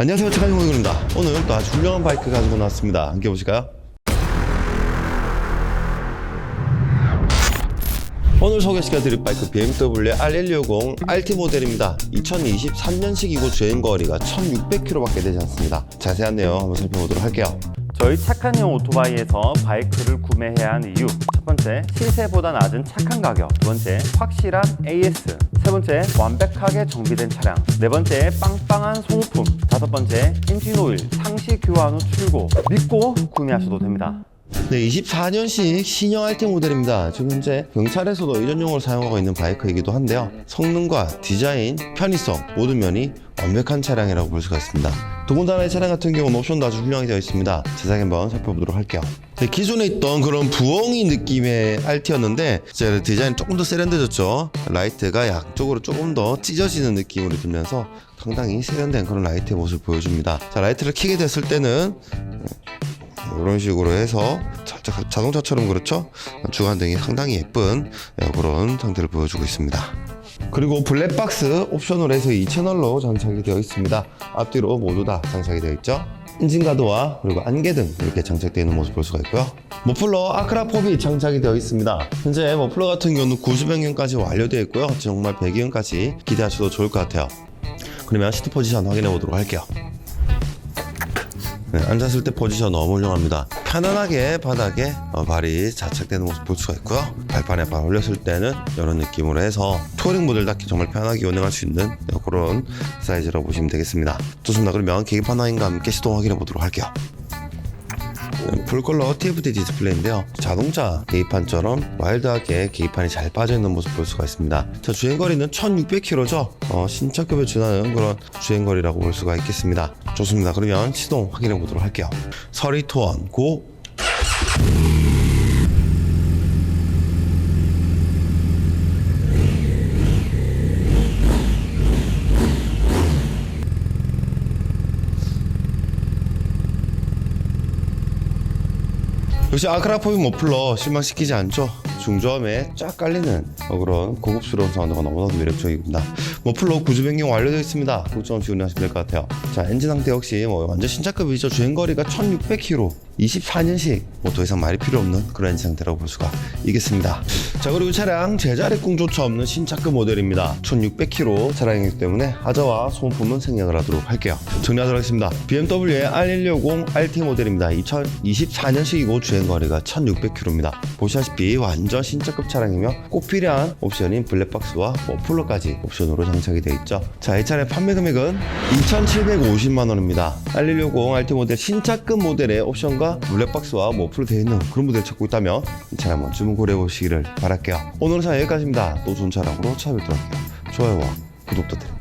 안녕하세요. 차관용 고객입니다. 오늘 또 아주 훌륭한 바이크 가지고 나왔습니다. 함께 보실까요? 오늘 소개시켜드릴 바이크 BMW R160 RT 모델입니다. 2023년식이고 주행 거리가 1600km밖에 되지 않습니다. 자세한 내용 한번 살펴보도록 할게요 저희 착한 형 오토바이에서 바이크를 구매해야 하는 이유. 첫 번째 시세보다 낮은 착한 가격. 두 번째 확실한 AS 세 번째 완벽하게 정비된 차량. 네 번째 빵빵한 소모품. 다섯 번째 엔진 오일 상시 교환 후 출고. 믿고 구매하셔도 됩니다. 네, 24년식 신형 RT 모델입니다. 지금 현재 경찰에서도 이전용으로 사용하고 있는 바이크이기도 한데요. 성능과 디자인, 편의성 모든 면이 완벽한 차량이라고 볼 수가 있습니다. 더군다나 이 차량 같은 경우는 옵션도 아주 훌륭하게 되어 있습니다. 자세하게 한번 살펴보도록 할게요. 네, 기존에 있던 그런 부엉이 느낌의 RT였는데 디자인 조금 더 세련돼졌죠. 라이트가 양쪽으로 조금 더 찢어지는 느낌으로 들면서 상당히 세련된 그런 라이트의 모습을 보여줍니다. 자, 라이트를 켜게 됐을 때는 이런 식으로 해서 자동차처럼 그렇죠? 주간등이 상당히 예쁜 네, 그런 상태를 보여주고 있습니다. 그리고 블랙박스 옵션으로 해서 이 채널로 장착이 되어 있습니다. 앞뒤로 모두 다 장착이 되어 있죠. 인진가드와 그리고 안개 등 이렇게 장착되어 있는 모습 볼 수가 있고요. 머플러 아크라폼이 장착이 되어 있습니다. 현재 머플러 같은 경우는 90변경까지 완료되어 있고요. 정말 배기음까지 기대하셔도 좋을 것 같아요. 그러면 시트 포지션 확인해 보도록 할게요. 네, 앉았을 때 포지션 너무 훌륭합니다. 편안하게 바닥에 어, 발이 자착되는 모습 볼 수가 있고요. 발판에 발 올렸을 때는 이런 느낌으로 해서 touring 모델답게 정말 편하게 운행할 수 있는 네, 그런 사이즈라고 보시면 되겠습니다. 좋습니다. 그러면 계기판 확인과 함께 시동 확인해 보도록 할게요. 네, 풀컬러 TFT 디스플레이인데요. 자동차 계기판처럼 와일드하게 계기판이 잘 빠져있는 모습 볼 수가 있습니다. 자, 주행거리는 1600km죠. 어, 신차급에 준하는 그런 주행거리라고 볼 수가 있겠습니다. 좋습니다. 그러면 시동 확인해 보도록 할게요. 서리 투원 고! 역시 아크라포비 머플러 실망시키지 않죠. 중저음에 쫙 깔리는 어, 그런 고급스러운 사운드가 너무나도 매력적입니다. 머플러 구조 변경 완료되어 있습니다. 없이 운행하시면 될 것 같아요. 자 엔진 상태 역시 뭐 완전 신차급이죠. 주행거리가 1600km, 24년식 뭐 더 이상 말이 필요 없는 그런 상태라고 볼 수가 있겠습니다. 자 그리고 이 차량 제자리 꿍조차 없는 신차급 모델입니다. 1600km 차량이기 때문에 하자와 소모품은 생략을 하도록 할게요. 정리하도록 하겠습니다. BMW의 R160 RT 모델입니다. 2024년식이고 주행거리가 1600km입니다. 보시다시피 완전 신차급 차량이며 꼭 필요한 옵션인 블랙박스와 머플러까지 옵션으로 장착이 되어 있죠. 자, 이 차량 판매 금액은 2,750만 원입니다. R160 RT 모델 신차급 모델의 옵션과 블랙박스와 머플러 되어 있는 그런 모델 찾고 있다면 이 차량 한번 주문 고려해 보시기를 바랄게요. 오늘은 자 여기까지입니다. 또 좋은 차량으로 찾아뵙도록 할게요. 좋아요와 구독 부탁드립니다.